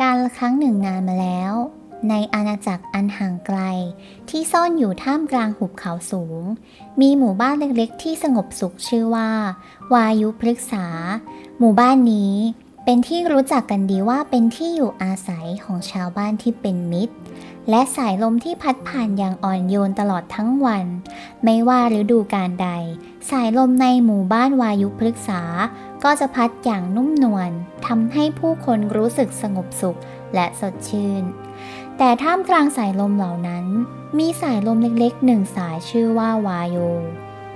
การครั้งหนึ่งนานมาแล้ว ในอาณาจักรอันห่างไกล ที่ซ่อนอยู่ท่ามกลางหุบเขาสูง มีหมู่บ้านเล็กๆ ที่สงบสุขชื่อว่า วายุพฤกษา หมู่บ้านนี้เป็นที่รู้จักกันดีว่าเป็นที่อยู่อาศัยของชาวบ้านที่เป็นมิตร และสายลมที่พัดผ่านอย่างอ่อนโยนตลอดทั้งวัน ไม่ว่าฤดูกาลใด สายลมในหมู่บ้านวายุพฤกษา ก็จะพัดอย่างนุ่มนวลทำให้ผู้คนรู้สึกสงบสุขและสดชื่น แต่ท่ามกลางสายลมเหล่านั้น มีสายลมเล็กๆหนึ่งสายชื่อว่าวาโย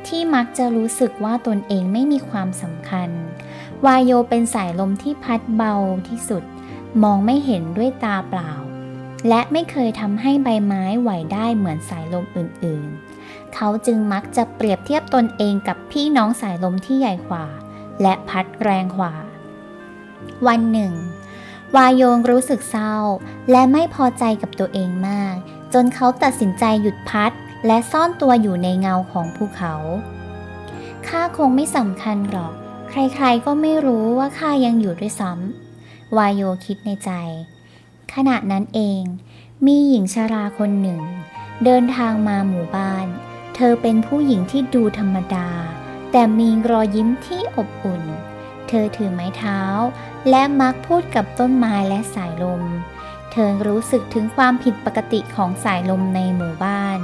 ที่มักจะรู้สึกว่าตนเองไม่มีความสำคัญ วายโยเป็นสายลมที่พัดเบาที่สุด มองไม่เห็นด้วยตาเปล่า และไม่เคยทำให้ใบไม้ไหวได้เหมือนสายลมอื่นๆ เขาจึงมักจะเปรียบเทียบตนเองกับพี่น้องสายลมที่ใหญ่กว่า และพัดแรงกว่า วันหนึ่ง วายโยงรู้สึกเศร้า และไม่พอใจกับตัวเองมาก จนเขาตัดสินใจหยุดพัด และซ่อนตัวอยู่ในเงาของภูเขาข้าคงไม่สำคัญหรอก ใครๆก็ไม่รู้ว่าข้ายังอยู่ด้วยซ้ำวายโยคิดในใจ ขณะนั้นเอง มีหญิงชราคนหนึ่ง เดินทางมาหมู่บ้าน เธอเป็นผู้หญิงที่ดูธรรมดา แต่มีรอยยิ้มที่อบอุ่น เธอถือไม้เท้า และมักพูดกับต้นไม้และสายลม เธอรู้สึกถึงความผิดปกติของสายลมในหมู่บ้าน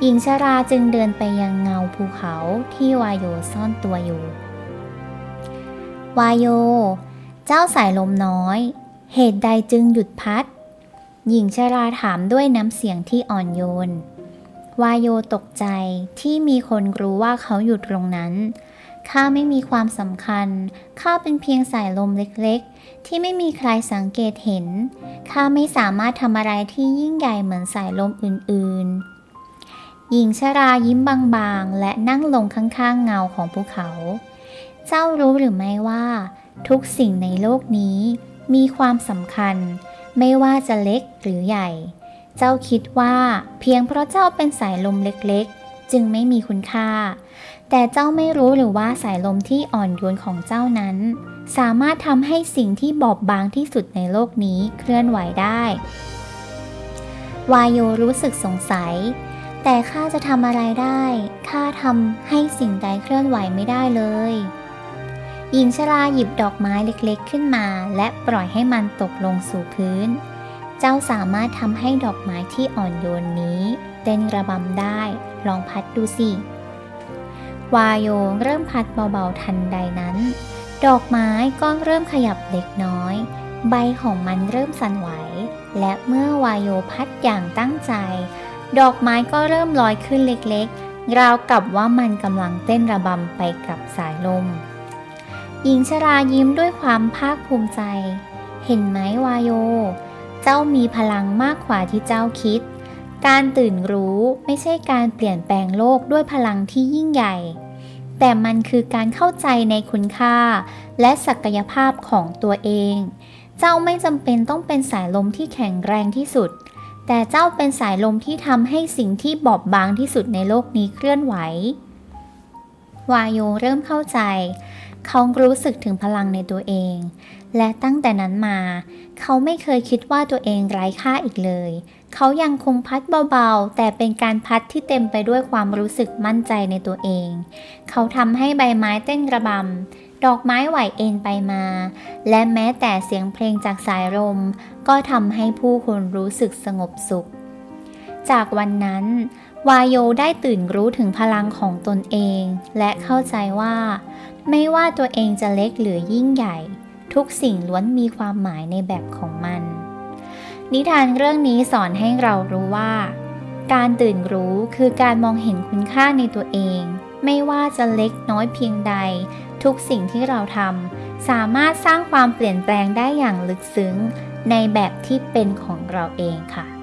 หญิงชราจึงเดินไปยังเงาภูเขาที่วายโยซ่อนตัวอยู่ วายโย เจ้าสายลมน้อย เหตุใดจึงหยุดพัด หญิงชราถามด้วยน้ำเสียงที่อ่อนโยน วายโยตกใจที่มีคนรู้ว่าเขาอยู่ตรงนั้น ข้าไม่มีความสำคัญ ข้าเป็นเพียงสายลมเล็กๆ ที่ไม่มีใครสังเกตเห็น ข้าไม่สามารถทำอะไรที่ยิ่งใหญ่เหมือนสายลมอื่นๆ หญิงชรายิ้มบางๆ และนั่งลงข้างๆ เงาของภูเขา เจ้ารู้หรือไม่ว่า ทุกสิ่งในโลกนี้ มีความสำคัญ ไม่ว่าจะเล็กหรือใหญ่ เจ้าคิดว่าเพียงเพราะเจ้าเป็นสายลมเล็กๆ จึงไม่มีคุณค่า แต่เจ้าไม่รู้หรือว่าสายลมที่อ่อนโยนของเจ้านั้น สามารถทำให้สิ่งที่บอบบางที่สุดในโลกนี้เคลื่อนไหวได้ วายโยรู้สึกสงสัย แต่ข้าจะทำอะไรได้ ข้าทำให้สิ่งใดเคลื่อนไหวไม่ได้เลย หญิงชราหยิบดอกไม้เล็กๆขึ้นมา และปล่อยให้มันตกลงสู่พื้น เจ้าสามารถทำให้ดอกไม้ที่อ่อนโยนนี้ เต้นระบำได้ ลองพัดดูสิ วายโยเริ่มพัดเบาๆทันใดนั้น ดอกไม้ก็เริ่มขยับเล็กน้อย ใบของมันเริ่มสั่นไหว และเมื่อวายโยพัดอย่างตั้งใจ ดอกไม้ก็เริ่มลอยขึ้นเล็กๆ ราวกับว่ามันกำลังเต้นระบำไปกับสายลม หญิงชรายิ้มด้วยความภาคภูมิใจ เห็นไหมวายโย เจ้ามีพลังมากกว่าที่เจ้าคิด การตื่นรู้ไม่ใช่การเปลี่ยนแปลงโลกด้วยพลังที่ยิ่งใหญ่ แต่มันคือการเข้าใจในคุณค่า และศักยภาพของตัวเอง เจ้าไม่จำเป็นต้องเป็นสายลมที่แข็งแรงที่สุด แต่เจ้าเป็นสายลมที่ทำให้สิ่งที่บอบบางที่สุดในโลกนี้เคลื่อนไหว วายโยเริ่มเข้าใจ เขารู้สึกถึงพลังในตัวเอง และตั้งแต่นั้นมา เขาไม่เคยคิดว่าตัวเองไร้ค่าอีกเลย เขายังคงพัดเบาๆ แต่เป็นการพัดที่เต็มไปด้วยความรู้สึกมั่นใจในตัวเอง เขาทำให้ใบไม้เต้นระบำ ดอกไม้ไหวเอ็นไปมา และแม้แต่เสียงเพลงจากสายลม ก็ทำให้ผู้คนรู้สึกสงบสุข จากวันนั้นวายโยได้ตื่นรู้ถึงพลังของตนเอง และเข้าใจว่า ไม่ว่าตัวเองจะเล็กหรือยิ่งใหญ่ ทุกสิ่งล้วนมีความหมายในแบบของมัน นิทานเรื่องนี้สอนให้เรารู้ว่า การตื่นรู้คือการมองเห็นคุณค่าในตัวเอง ไม่ว่าจะเล็กน้อยเพียงใด ทุกสิ่งที่เราทำสามารถสร้างความเปลี่ยนแปลงได้อย่างลึกซึ้ง ในแบบที่เป็นของเราเองค่ะ